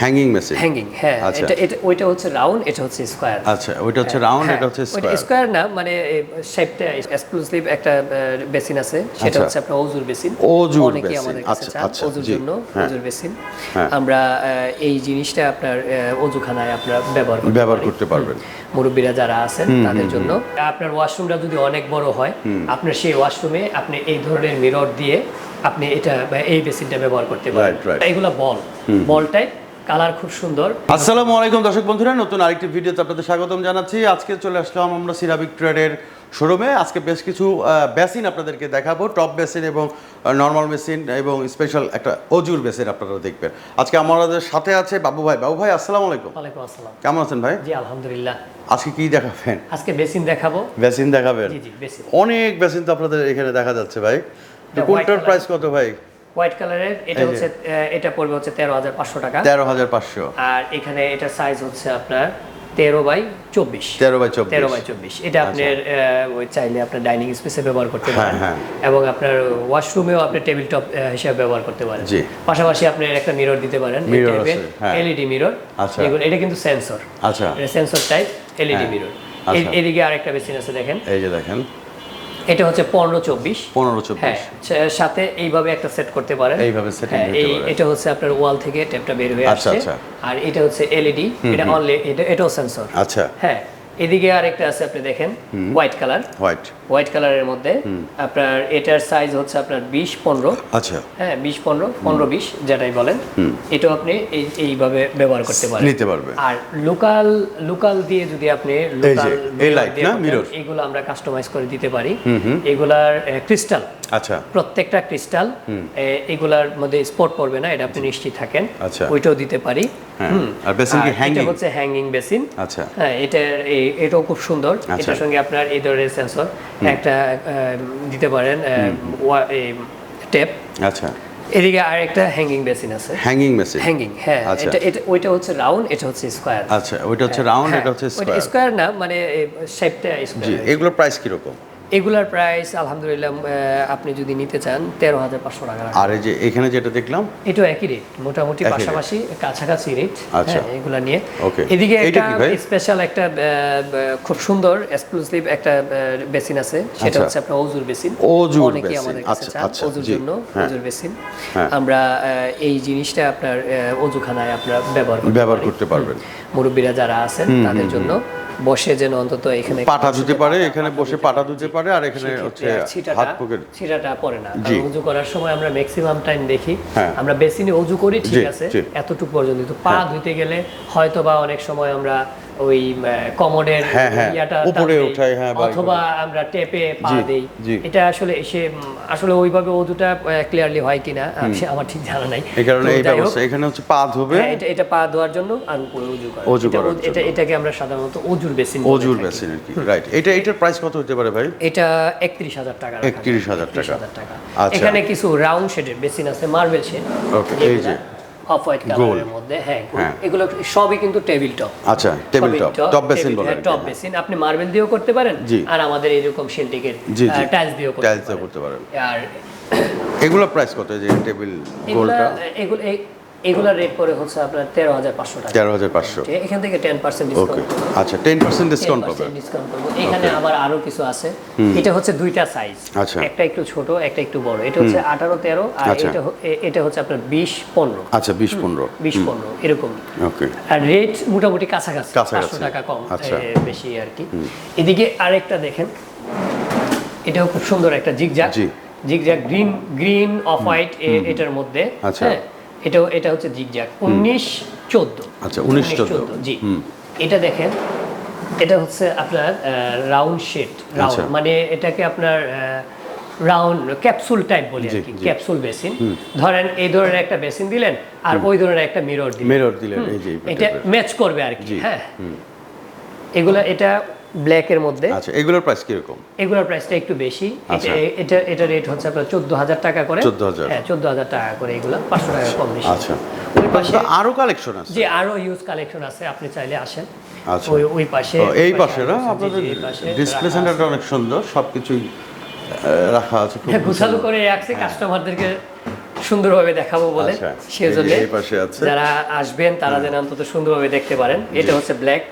Hanging machine hanging হ্যাঁ। আচ্ছা। এটা এটা ওইটা হচ্ছে রাউন্ড এটা হচ্ছে স্কোয়ার আচ্ছা ওইটা হচ্ছে রাউন্ড এটা হচ্ছে স্কোয়ার স্কোয়ার না মানে শেপটা এক্সক্লুসিভ একটা বেসিন আছে। সেটা আচ্ছা। হচ্ছে আপনার ওজুর বেসিন অনেকেই বেসিন, আচ্ছা, আচ্ছা, ওজুর জন্য হ্যাঁ। ওজুর বেসিন হ্যাঁ। আমরা এই জিনিসটা আপনার আহ, অজুখানায় আপনার ব্যবহার করতে ব্যবহার করতে পারবেন। মুরব্বীরা যারা আছেন তাদের জন্য। আপনার ওয়াশরুমটা যদি অনেক বড় হয় আপনার সেই ওয়াশরুমে আপনি এই ধরনের মিরর দিয়ে আপনি এটা এই বেসিনটা ব্যবহার করতে পারেন। Right. বল। বল টাইপ কালার খুব সুন্দর। আসসালামু আলাইকুম দর্শক বন্ধুরা নতুন আরেকটি ভিডিওতে আপনাদের স্বাগতম জানাচ্ছি। আজকে চলে আসলাম আমরা সিরামিক ট্রেডের শোরুমে। আজকে বেশ কিছু বেসিন আপনাদেরকে দেখাবো টপ বেসিন এবং নর্মাল মেশিন এবং স্পেশাল একটা অজুর বেসিন আপনারা দেখবেন। আজকে আমাদের সাথে আছে বাবু ভাই। বাবু ভাই আসসালামু আলাইকুম। ওয়ালাইকুম আসসালাম। কেমন আছেন ভাই? জি আলহামদুলিল্লাহ। আজকে কি দেখাবেন? আজকে বেসিন দেখাবো। বেসিন দেখাবেন? জি জি বেসিন। অনেক বেসিন তো আপনাদের এখানে দেখা যাচ্ছে ভাই। কোনটার প্রাইস কত ভাই? হোয়াইট কালারের এটা হচ্ছে এটা পড়বে হচ্ছে তেরো হাজার পাঁচশো টাকা। তেরো হাজার পাঁচশো। আর এখানে এটা সাইজ হচ্ছে আপনার তেরো বাই চব্বিশ। তেরো বাই চব্বিশ। তেরো বাই চব্বিশ। এটা আপনার ওই চাইলে আপনার ডাইনিং স্পেসে ব্যবহার করতে হ্যাঁ, পারেন। হ্যাঁ। এবং আপনার ওয়াশরুমেও আপনি টেবিল টপ হিসেবে ব্যবহার করতে পারেন। পাশাপাশি আপনি একটা মিরর দিতে পারেন। হ্যাঁ। এলইডি মিরর আচ্ছা। এগুলো এটা কিন্তু সেন্সর আচ্ছা। সেন্সর টাইপ এলইডি হ্যাঁ। মিরর আচ্ছা। এদিকে আরেকটা বেসিন আছে দেখেন। এই যে দেখেন। এটা হচ্ছে পনেরো চব্বিশ। পনেরো হ্যাঁ চব্বিশ। সাথে এইভাবে একটা সেট করতে পারেন। এইভাবে setting হ্যাঁ, এই এটা হচ্ছে আপনার ওয়াল থেকে ট্যাপটা বের হয়ে আচ্ছা, আসছে। আচ্ছা। আর এটা হচ্ছে এলইডি এটা অনলি এটা এটাও সেন্সর আচ্ছা। হ্যাঁ এদিকে আরেকটা আছে আপনি দেখেন হোয়াইট কালার। হোয়াইট। হোয়াইট কালারের মধ্যে আপনার এটার সাইজ হচ্ছে আপনার বিশ পনেরো। আচ্ছা। হ্যাঁ বিশ পনেরো পনেরো বিশ যেটাই বলেন। এটাও আপনি এই- এইভাবে ব্যবহার করতে পারেন। নিতে পারবে। আর লোকাল লোকাল দিয়ে যদি আপনি লোকাল এই light না, mirror? এগুলো আমরা কাস্টমাইজ করে দিতে পারি। এগুলার ক্রিস্টাল আচ্ছা। প্রত্যেকটা ক্রিস্টাল এগুলার মধ্যে স্পট পড়বে না এটা আপনি নিশ্চিত থাকেন। আচ্ছা। ওইটাও দিতে পারি। হ্যাঁ আর বেসিন কি আর হ্যাঙ্গিং হচ্ছে হ্যাঙ্গিং বেসিন আচ্ছা। হ্যাঁ এটা এটাও খুব সুন্দর। আচ্ছা। এটার সঙ্গে আপনার এই ধরনের সেন্সর একটা দিতে পারেন টেপ আচ্ছা। এদিকে আর একটা হ্যাঙ্গিং বেসিন আছে। হ্যাঙ্গিং মেশিন হ্যাঙ্গিং হ্যাঁ। আচ্ছা। এটা এটা ওইটা হচ্ছে রাউন্ড এটা হচ্ছে স্কোয়ার আচ্ছা ওইটা হচ্ছে রাউন্ড এটা হচ্ছে স্কোয়ার স্কোয়ার না মানে শেপটা জি স্কোয়ার এগুলোর প্রাইস কীরকম? এগুলার প্রাইস আলহামদুলিল্লাহ আপনি যদি নিতে চান তেরো হাজার পাঁচশো টাকা আর এই যে এখানে যেটা দেখলাম এটাও একই রেট মোটামুটি। পাশাপাশি কাছাকাছি রেট আচ্ছা। এগুলা নিয়ে. এদিকে একটা স্পেশাল একটা খুব সুন্দর এক্সক্লুসিভ একটা বেসিন আছে সেটা আচ্ছা। হচ্ছে আপনার ওজুর বেসিন অজুর অনেকেই বেসিন। আমাদের কাছে আচ্ছা, চান আচ্ছা, ওজুর জন্য হ্যাঁ। ওজুর বেসিন হ্যাঁ। আমরা এই জিনিসটা আপনার অজুখানায় আপনার ব্যবহার করতে ব্যবহার করতে পারবেন মুরব্বীরা যারা আছেন তাদের জন্য বসে যেন অন্তত এখানে পাটা ধুতে পারে এখানে বসে পাটা ধুতে পারে আর এখানে হচ্ছে হাত পকেট। ছিটাটা পড়ে না। উজু করার সময় আমরা ম্যাক্সিমাম টাইম দেখি। হ্যাঁ। আমরা বেসিনে উজু করি ঠিক আছে এতটুকু পর্যন্ত। কিন্তু পা ধুতে গেলে হয়তো বা অনেক সময় আমরা ওই কমোডের হ্যাঁ, হ্যাঁ, ইয়াটা উপরে উঠাই, হ্যাঁ, অথবা আমরা টেপে পা দেই। এটা আসলে উম, আসলে ওইভাবে উজুটা ক্লিয়ারলি হয় কিনা সে আমার ঠিক জানা নাই। এই কারণে এই ব্যবস্থা এখানে হচ্ছে পা ধুবে। হ্যাঁ, এটা এটা পা ধোয়ার জন্য আর উপরে উজু করা। অজু এটা- এটা এটাকে আমরা সাধারণত অজুর বেসিন বলে বেসিন আর কি রাইট এটা এটার প্রাইস কত হতে পারে ভাই? এটা একত্রিশ হাজার টাকা 31,000 টাকা। 31,000 টাকা। আচ্ছা। এখানে কিছু রাউন্ড শেডের বেসিন আছে মার্বেল শেড Okay, এই যে। অফ হোয়াইট কালারের মধ্যে হ্যাঁ হ্যাঁ। এগুলো সবই কিন্তু টেবিল টপ আচ্ছা টেবিল টপ টপ বেসিন বলে টপ বেসিন আপনি মার্বেল দিয়েও করতে পারেন আর আমাদের এরকম জি টাইলস দিয়েও করতে পারেন। করতে পারেন। আর এগুলো প্রাইস কত এই যে টেবিল গোলটা এগুলো এগুলা রেট পড়ে হচ্ছে আপনার তেরো হাজার পাঁচশো টাকা। তেরো হাজার পাঁচশো। এখান থেকে টেন পার্সেন্ট ডিসকাউন্ট আচ্ছা টেন পার্সেন্ট ডিসকাউন্ট পাবে ডিসকাউন্ট করব। এখানে আবার আরও কিছু আছে। এটা হচ্ছে দুইটা সাইজ আচ্ছা। একটা একটু ছোট একটা একটু বড়। এটা হচ্ছে আঠারো তেরো আর আচ্ছা। এটা এটা হচ্ছে আপনার বিশ পনেরো। আচ্ছা বিশ পনেরো। বিশ পনেরো এরকম। ওকে আর রেট মোটামুটি কাছাকাছি। পাঁচশো টাকা কম আচ্ছা। বেশি আর কি। এদিকে আরেকটা দেখেন। এটাও খুব সুন্দর একটা জিগজ্যাগ। জি। Zigzag green green off white এটার মধ্যে। আচ্ছা। এটাও এটা হচ্ছে জিগজ্যাগ। উনিশ চোদ্দ। আচ্ছা, 19 14 জি। এটা দেখেন এটা হচ্ছে আপনার রাউন্ড শেড রাউন্ড। মানে এটাকে আপনার রাউন্ড ক্যাপসুল টাইপ বলি আর কি ক্যাপসুল বেসিন ধরেন এই ধরনের একটা বেসিন দিলেন আর ওই ধরনের একটা মিরর দিলেন। মিরর দিলেন এই যে এটা ম্যাচ করবে আর কি হ্যাঁ। এগুলা এটা ব্ল্যাকের মধ্যে। আচ্ছা এগুলোর প্রাইস এগুলোর প্রাইসটা একটু বেশি। এটা আচ্ছা। এটা এটা রেট হচ্ছে আপনার চোদ্দ হাজার টাকা করে। 14,000 হ্যাঁ চোদ্দ হাজার টাকা করে এগুলো পাঁচশো টাকা কম বেশি। আচ্ছা। ওই পাশে আরও কালেকশন আছে? আরও ইউজ কালেকশন আছে আপনি চাইলে আসেন। আচ্ছা। ওই ওই পাশে এই পাশে না আপনাদের ডিসপ্লে সেন্টারটা অনেক সুন্দর সবকিছুই রাখা আছে খুব হ্যাঁ, গুছালো করে রাখছি কাস্টমারদেরকে সুন্দরভাবে দেখাবো বলে। আচ্ছা, সেজন্য। যারা আসবেন তারা যেন অন্তত সুন্দরভাবে দেখতে পারেন। এটা হচ্ছে ব্ল্যাক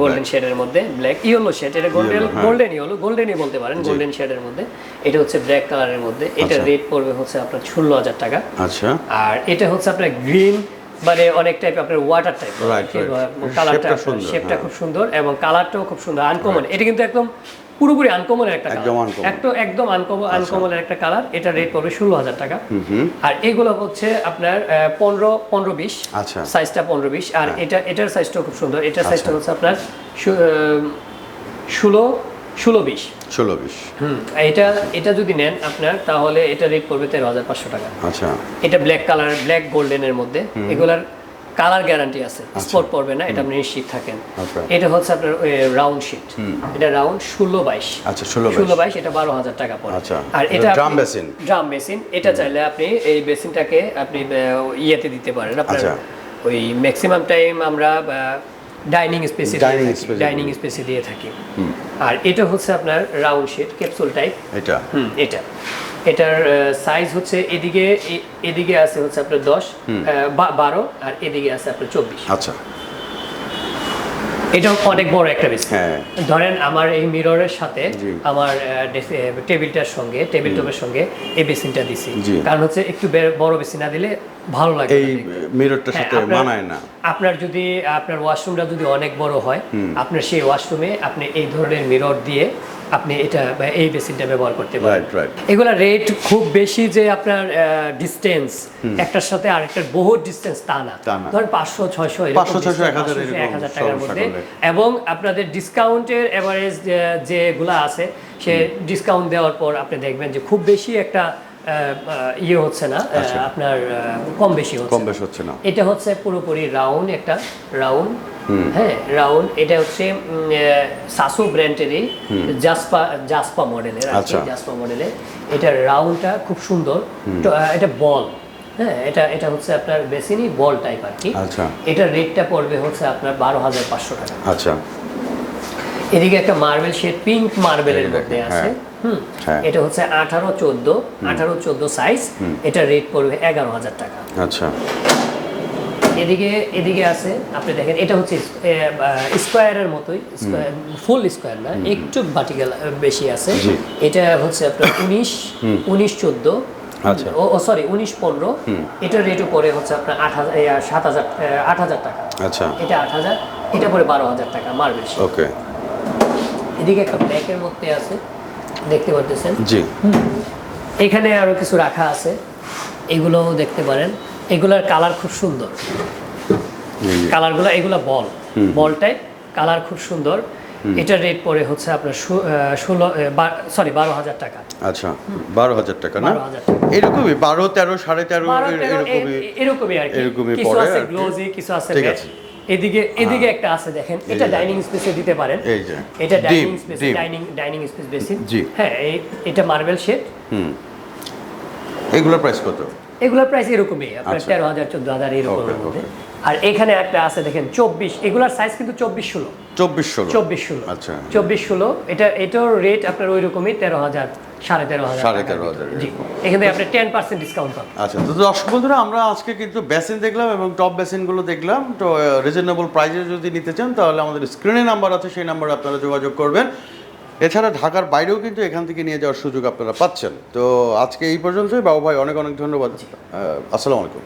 গোল্ডেন শেডের মধ্যে ব্ল্যাক ইয়েলো শেড এটা গোল্ডেন। গোল্ডেন ইয়েলো গোল্ডেনই বলতে পারেন গোল্ডেন শেডের মধ্যে। এটা হচ্ছে ব্ল্যাক কালারের মধ্যে। এটা রেড রেট পড়বে হচ্ছে আপনার ষোলো হাজার টাকা। আচ্ছা। আর এটা হচ্ছে আপনার গ্রিন মানে অনেক টাইপ আপনার ওয়াটার টাইপ. কালারটা সুন্দর, শেপটা। খুব সুন্দর এবং কালারটাও খুব সুন্দর আনকমন এটা কিন্তু একদম পুরোপুরি আনকমনের একটা একদম কালার uncommon। একদম আনকমন আনকমনের একটা কালার এটা রেট পড়বে ষোলো হাজার টাকা। আর এগুলো হচ্ছে আপনার পনেরো পনেরো বিশ। আচ্ছা। সাইজটা পনেরো বিশ। আর এটা এটার সাইজটা খুব সুন্দর। এটার সাইজটা হচ্ছে আপনার ষোলো ষোলো বিশ। ষোলো বিশ। হুম। এটা এটা যদি নেন আপনার তাহলে এটা রেট পড়বে তেরো হাজার পাঁচশো টাকা। আচ্ছা। এটা ব্ল্যাক কালার ব্ল্যাক গোল্ডেনের মধ্যে। এগুলার কালার গ্যারান্টি আছে স্পট পড়বে না এটা আপনি নিশ্চিত থাকেন। এটা হচ্ছে আপনার রাউন্ড শিট এটা রাউন্ড ষোলো বাইশ। আচ্ছা ষোলো ষোলো বাইশ এটা বারো হাজার টাকা পড়ে আচ্ছা, আর এটা drum basin? ড্রাম বেসিন এটা চাইলে আপনি এই বেসিনটাকে আপনি ইয়েতে দিতে পারেন। আপনার আচ্ছা। ওই ম্যাক্সিমাম টাইম আমরা ডাইনিং স্পেসে ডাইনিং স্পেসে দিয়ে। থাকি। আর এটা হচ্ছে আপনার রাউন্ড শেড ক্যাপসুল টাইপ এটা। হুম এটা। এটার সাইজ হচ্ছে এদিকে এদিকে আছে হচ্ছে আপনার দশ বারো আর এদিকে আছে আপনার চব্বিশ। আচ্ছা। এটা অনেক বড় একটা বেসিন হ্যাঁ। ধরেন আমার এই মিররের সাথে আমার টেবিলটার সঙ্গে টেবিল টপের সঙ্গে এই বেসিনটা দিছি। কারণ হচ্ছে একটু বড় বেসিন না দিলে ভালো লাগে এই মিররটার হ্যাঁ, সাথে আপনার- মানায় না। আপনার যদি আপনার ওয়াশরুমটা যদি অনেক বড় হয় আপনার সেই ওয়াশরুমে আপনি এই ধরনের মিরর দিয়ে আপনি এটা এই বেসিনটা ব্যবহার করতে পারেন। এগুলা রেট খুব বেশি যে আপনার ডিস্টেন্স একটার সাথে আরেকটার বহু ডিস্টেন্স তা না। ধরেন পাঁচশো ছয়শো 500, 600, 1000 এরকম এক হাজার টাকার মধ্যে। এবং আপনাদের ডিসকাউন্টের এভারেজ যেগুলা আছে সে ডিসকাউন্ট দেওয়ার পর আপনি দেখবেন যে খুব বেশি একটা ইয়ে হচ্ছে না আচ্ছা। আপনার কম বেশি হচ্ছে কম। বেশ হচ্ছে না। এটা হচ্ছে পুরোপুরি রাউন্ড একটা রাউন্ড হ্যাঁ রাউন্ড এটা হচ্ছে সাসো ব্র্যান্ডেরই জাসপা জাসপা মডেলের আচ্ছা। জাসপা মডেলের। এটা রাউন্ডটা খুব সুন্দর। এটা বল। হ্যাঁ এটা এটা হচ্ছে আপনার বেসিনই বল টাইপ আর কি। আচ্ছা। এটার রেটটা পড়বে হচ্ছে আপনার বারো হাজার পাঁচশো টাকা। আচ্ছা। এদিকে একটা মার্বেল শেড পিঙ্ক মার্বেলের মধ্যে আছে। হ্যাঁ। হুম। হ্যাঁ। এটা হচ্ছে আঠারো চোদ্দ আঠারো চোদ্দ সাইজ এটা রেট পড়বে এগারো হাজার টাকা। আচ্ছা। এদিকে এদিকে আছে আপনি দেখেন এটা হচ্ছে স্কোয়ারের মতোই ফুল স্কোয়ার না একটু ভার্টিক্যাল বেশি আছে। এটা হচ্ছে আপনার উনিশ উনিশ চোদ্দ। আচ্ছা। ও সরি উনিশ পনেরো। এটার রেটও পরে হচ্ছে আপনার আট হাজার সাত হাজার আট হাজার টাকা। আচ্ছা। এটা আট হাজার এটা পরে বারো হাজার টাকা মার্বেল ওকে। এদিকে একটা ব্ল্যাকের মধ্যে আছে দেখতে পারতেছেন? জি। এখানে আরও কিছু রাখা আছে এগুলোও দেখতে পারেন। এগুলার কালার খুব সুন্দর। কালারগুলো এগুলো বল। বল টাইপ কালার খুব সুন্দর। এটার রেট পরে হচ্ছে আপনার ষোলো সরি বারো হাজার টাকা। আচ্ছা বারো হাজার টাকা না? এরকমই বারো তেরো সাড়ে তেরো এরকমই এরকমই আর এরকমই কিছু আছে গ্লোজি কিছু আছে ঠিক আছে। এদিকে এদিকে একটা আছে দেখেন। এটা ডাইনিং স্পেসে দিতে পারেন। এই যে। এটা dining space dining dining space basin জি। হ্যাঁ এটা মার্বেল শেড হুম। এগুলোর প্রাইস কত? এগুলোর প্রাইস এরকমই আপনার আচ্ছা। তেরো হাজার চোদ্দ হাজার এরকমের মধ্যে। আর এখানে একটা আছে দেখেন চব্বিশ এগুলার সাইজ কিন্তু চব্বিশ ষোলো। চব্বিশ ষোলো। চব্বিশ ষোলো। আচ্ছা। চব্বিশ ষোলো এটা এটার রেট আপনার ওই রকমই তেরো হাজার সাড়ে তেরো হাজার সাড়ে টাকার তেরো হাজার জি এখান আপনি টেন পার্সেন্ট ডিসকাউন্ট পাবেন। আচ্ছা তো দর্শক বন্ধুরা আমরা আজকে কিন্তু বেসিন দেখলাম এবং টপ বেসিনগুলো দেখলাম। তো রিজনেবল প্রাইসে যদি নিতে চান তাহলে আমাদের স্ক্রিনে নাম্বার আছে সেই নাম্বারে আপনারা যোগাযোগ করবেন। এছাড়া ঢাকার বাইরেও কিন্তু এখান থেকে নিয়ে যাওয়ার সুযোগ আপনারা পাচ্ছেন। তো আজকে এই পর্যন্তই। বাবু ভাই অনেক অনেক ধন্যবাদ। আসসালামু আলাইকুম।